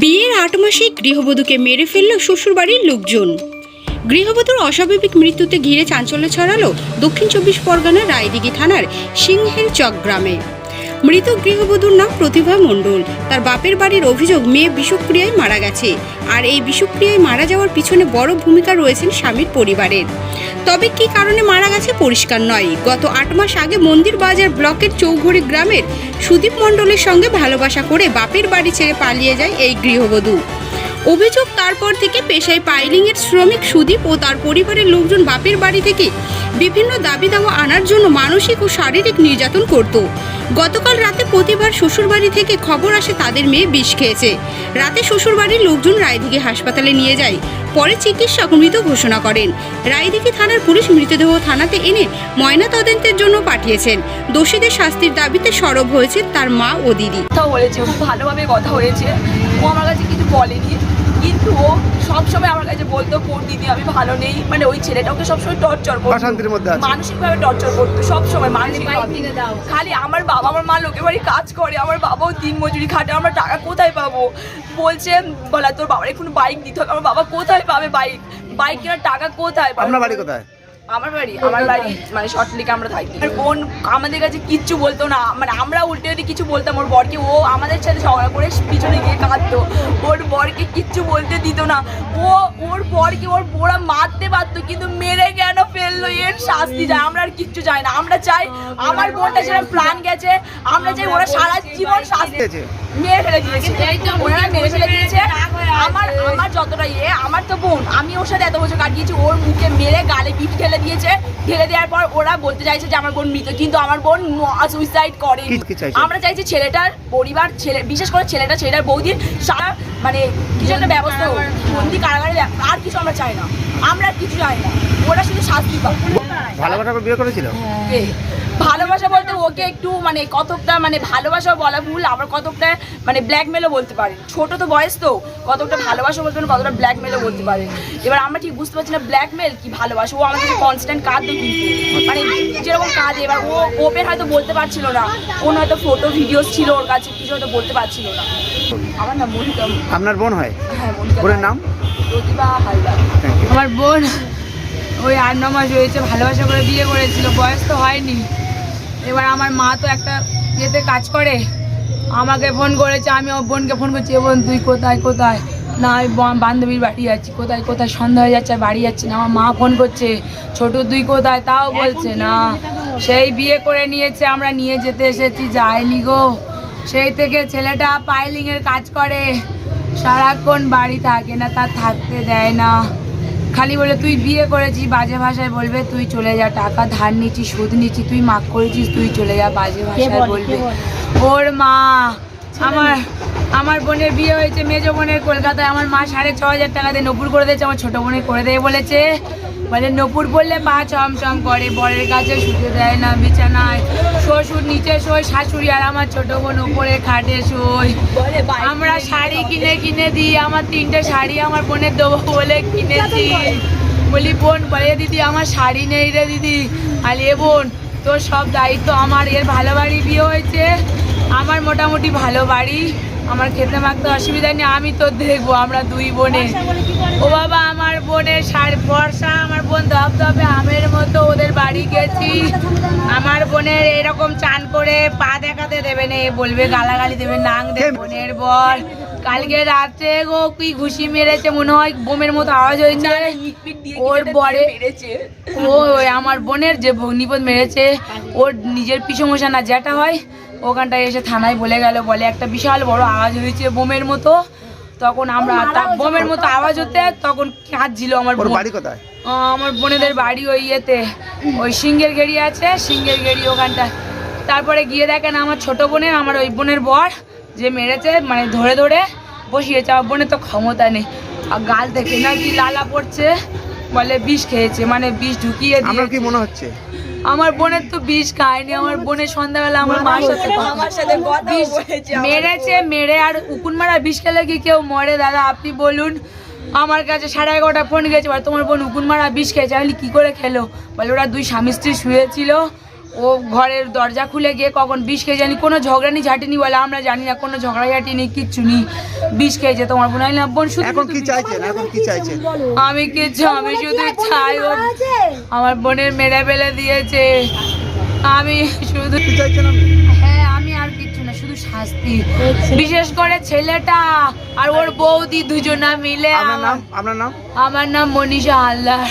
বিয়ের আট মাসে গৃহবধূকে মেরে ফেলল শ্বশুরবাড়ির লোকজন। গৃহবধূর অস্বাভাবিক মৃত্যুতে ঘিরে চাঞ্চল্য ছড়ালো দক্ষিণ চব্বিশ পরগনার রায়দিঘি থানার সিংহের চক গ্রামে। মৃত গৃহবধূর নাম প্রতিভা মণ্ডল। তার বাপের বাড়ির অভিযোগ, মেয়ে বিষক্রিয়ায় মারা গেছে। আর এই বিষক্রিয়ায় মারা যাওয়ার পিছনে বড় ভূমিকা রয়েছেন স্বামীর পরিবারের। তবে কি কারণে মারা গেছে পরিষ্কার নয়। গত আট মাস আগে মন্দির বাজার ব্লকের চৌঘড়ি গ্রামের সুদীপ মণ্ডলের সঙ্গে ভালোবাসা করে বাপের বাড়ি ছেড়ে পালিয়ে যায় এই গৃহবধূ। অভিযোগ তারপর থেকে পেশায় পাইলিংয়ের শ্রমিক সুদীপ ও তার পরিবারের লোকজন বাপের বাড়ি থেকে বিভিন্ন দাবি দাওয়া আনার জন্য মানসিক ও শারীরিক নির্যাতন করত। গতকাল রাতে প্রতিবার শ্বশুরবাড়ি থেকে খবর আসে তাদের মেয়ে বিষ খেয়েছে। রাতে শ্বশুরবাড়ির লোকজন রায়দিঘি হাসপাতালে নিয়ে যায়। পরে চিকিৎসক মৃত ঘোষণা করেন। রায়দিঘি থানার পুলিশ মৃতদেহ থানাতে এনে ময়না তদন্তের জন্য পাঠিয়েছেন। দোষীদের শাস্তির দাবিতে সরব হয়েছে তার মা ও দিদি। কথা হয়েছে, খুব ভালোভাবে কথা হয়েছে। ও আমার কাছে কিছু বলেনি। কিন্তু ও সবসময় আমার কাছে বলতো কোন দিদি আমি ভালো নেই? মানে ওই ছেলেটা ওকে সবসময় টর্চার করতো। অশান্তির মধ্যে আছে। মানসিকভাবে টর্চার করতো সবসময় মানসিক খালি আমার বাবা আমার মা লোকের বাড়ি কাজ করে আমার বাবাও দিন মজুরি খাটে আমরা টাকা কোথায় পাবো? বলছে বলা তোর বাবার এখন বাইক দিতে হবে। আমার বাবা কোথায় পাবে বাইক বাইক কেনার টাকা কোথায় পাবে? আপনার বাড়ি কোথায়? আমার বাড়ি আমার বাড়ি মানে শর্টলিকে আমরা থাকি। আর বোন আমাদের কাছে কিচ্ছু বলতো না। মানে আমরা উল্টে যদি কিছু বলতাম ওর বরকে ও আমাদের সাথে ঝগড়া করে পিছনে গিয়ে কাঁদতো। ওর বরকে কিচ্ছু বলতে দিত না। ও ওর বরকে ওর বোরা মারতে পারতো কিন্তু মেরে কেন ফেলল? এর শাস্তি যায়। আমরা আর কিচ্ছু চাই না। আমরা চাই আমার বোনটা যেরকম প্রাণ গেছে। আমরা চাই ওরা সারা জীবন শাস্তি? মেরে ফেলে দিয়েছে। ওনারা মেরে ফেলে দিয়েছে। আমার ইয়ে আমার তো বোন আমি ওর সাথে এত বছর কাটিয়েছি ওর মুখে মেরে গালে পিঠ ঢেলে দিয়েছে ঢেলে দেওয়ার পর ওরা বলতে চাইছে যে আমার বোন মৃত কিন্তু আমার বোন সুইসাইড করে? আমরা চাইছি ছেলেটার পরিবার ছেলে বিশেষ করে ছেলেটা ছেলেটার বৌদির সারা মানে কিছু একটা ব্যবস্থা। বন্দি কারাগারে আর কিছু আমরা চাই না আমরা আর কিছু চাই না ওরা শুধু শাস্তি পাবে ভালোবাসা করে বিয়ে করেছিল? ভালোবাসা বলতে ওকে একটু মানে কতকটা মানে ভালোবাসা বলা ভুল আবার কতকটা মানে ব্ল্যাকমেলও বলতে পারে। ছোট তো বয়স তো কতকটা ভালোবাসা বলতে পারে কতটা ব্ল্যাকমেলও বলতে পারে। এবার আমরা ঠিক বুঝতে পারছি না ব্ল্যাকমেল কি ভালোবাসা ও আমাদের কনস্ট্যান্ট কাঁদতো কিন্তু। মানে যেরকম কাঁদে এবার ও ওপেন হয়তো বলতে পারছিল না। ওর হয়তো ফটো ভিডিওস ছিল ওর কাছে কিছু হয়তো বলতে পারছিল না। আমার নাম মনিকা। আপনার বোন হয়? হ্যাঁ বোনের নাম? প্রতিভা হালদার আমার বোন ওই আট ন মাস হয়েছে ভালোবাসা করে বিয়ে করেছিল বয়স তো হয়নি। এবার আমার মা তো একটা ইয়েতে কাজ করে আমাকে ফোন করেছে আমি ওর বোনকে ফোন করছি "এ বোন তুই কোথায় কোথায়? না আমি বান্ধবীর বাড়ি যাচ্ছি কোথায় কোথায়? সন্ধ্যা হয়ে যাচ্ছে আর বাড়ি যাচ্ছি না। আমার মা ফোন করছে ছোট তুই কোথায়? তাও বলছে না। সেই বিয়ে করে নিয়েছে আমরা নিয়ে যেতে এসেছি যায়নি গো। সেই থেকে ছেলেটা পাইলিংয়ের কাজ করে সারাক্ষণ বাড়ি থাকে না তার থাকতে দেয় না। খালি বলে তুই বিয়ে করেছিস বাজে ভাষায় বলবে তুই চলে যা টাকা ধার নিচ্ছিস সুদ নিচ্ছিস তুই মাক করেছিস তুই চলে যা বাজে ভাষায় বলবে। ওর মা আমার আমার বোনের বিয়ে হয়েছে, মেজো বোনের কলকাতায়। আমার মা সাড়ে ছ হাজার টাকা দিয়ে নপুর করে দিয়েছে, আমার ছোটো বোনের করে দেয় বলেছে। বলে, নপুর বললে পা চমচম করে, বরের কাছে শুতে দেয় না, বিছানায়। শ্বশুর নিচে শোয় শাশুড়ি আর আমার ছোট বোন উপরে খাটে শোয়। আমরা শাড়ি কিনে কিনে দিই, আমার তিনটে শাড়ি আমার বোনের দেবো বলে কিনেছি। বলি, বোন, বলে, দিদি, আমার শাড়ি নেই রে দিদি। আর এ বোন, তোর সব দায়িত্ব আমার, এর ভালো বাড়ি বিয়ে হয়েছে। আমার মোটামুটি ভালো বাড়ি। আমার খেতে মাখতে অসুবিধা নেই আমি তো দেখব আমরা দুই বোনে। ও বাবা আমার বোনের সার বর্ষা আমার বোন ধপ ধপে আমের মতো ওদের বাড়ি গেছি। আমার বোনের এরকম চান করে পা দেখাতে দেবে না এ বলবে গালাগালি দেবে নাং দেবে বোনের বর। কালকে রাতে গো কি ঘুষি মেরেছে মনে হয় বোমের মতো আওয়াজ হয়েছে। ওর বরে- মেরেছে। ও ওই আমার বোনের যে ভগ্নিপদ মেরেছে ওর নিজের পিছমশা না যেটা হয় ওখানটায় এসে থানায় বলে গেল বলে একটা বিশাল বড় আওয়াজ হয়েছে বোমের মতো। তখন আমরা বোমের মতো আওয়াজ হতে তখন কাঁদছিল আমার বোন। বাড়ি কোথায়? আমার বোনেদের বাড়ি ওই ইয়েতে ওই সিঙ্গের গেড়ি আছে সিঙ্গের গেড়ি ওখানটা তারপরে গিয়ে দেখেন আমার ছোট বোনের আমার ওই বোনের বর যে মেরেছে মানে ধরে ধরে বসিয়েছে আমার বোনের তো ক্ষমতা নেই। আর গাল থেকে নাকি লালা পড়ছে। বলে বিষ খেয়েছে মানে বিষ ঢুকিয়ে দিয়ে কি মনে হচ্ছে? আমার বোনের তো বিষ খায়নি আমার বোনের সন্ধ্যাবেলা আমার মার সাথে আমার সাথে কথা বিষ বলেছে মেরেছে মেরে আর উকুন মারা বিষ খেলে কি কেউ মরে? দাদা আপনি বলুন। আমার কাছে সাড়ে এগারোটা ফোন গেছে বলে তোমার বোন উকুন মারা বিষ খেয়েছে আমি কি করে খেলো? বলে ওরা দুই স্বামী স্ত্রী শুয়েছিল। ও ঘরের দরজা খুলে গিয়ে কখন বিষ খেয়ে জানি কোনো ঝগড়ানি ঝাঁটিনি বলে আমরা জানি না কোনো ঝগড়া ঝাঁটি নেই কিচ্ছু নেই। বিষ খেয়েছে তোমার বোন আমি বললাম, বোন শুধু এখন শুধু কি বিষ চাইছেন? এখন কি চাইছেন? আমি কিছু আমি শুধু চাই ও আমার বোনের মেরে ফেলে দিয়েছে। আমি শুধু হ্যাঁ আমি আর কিচ্ছু না শুধু শাস্তি। বিশেষ করে ছেলেটা আর ওর বৌদি দুজনা মিলে আপনার আমার- নাম? আমার নাম মনীষা হালদার।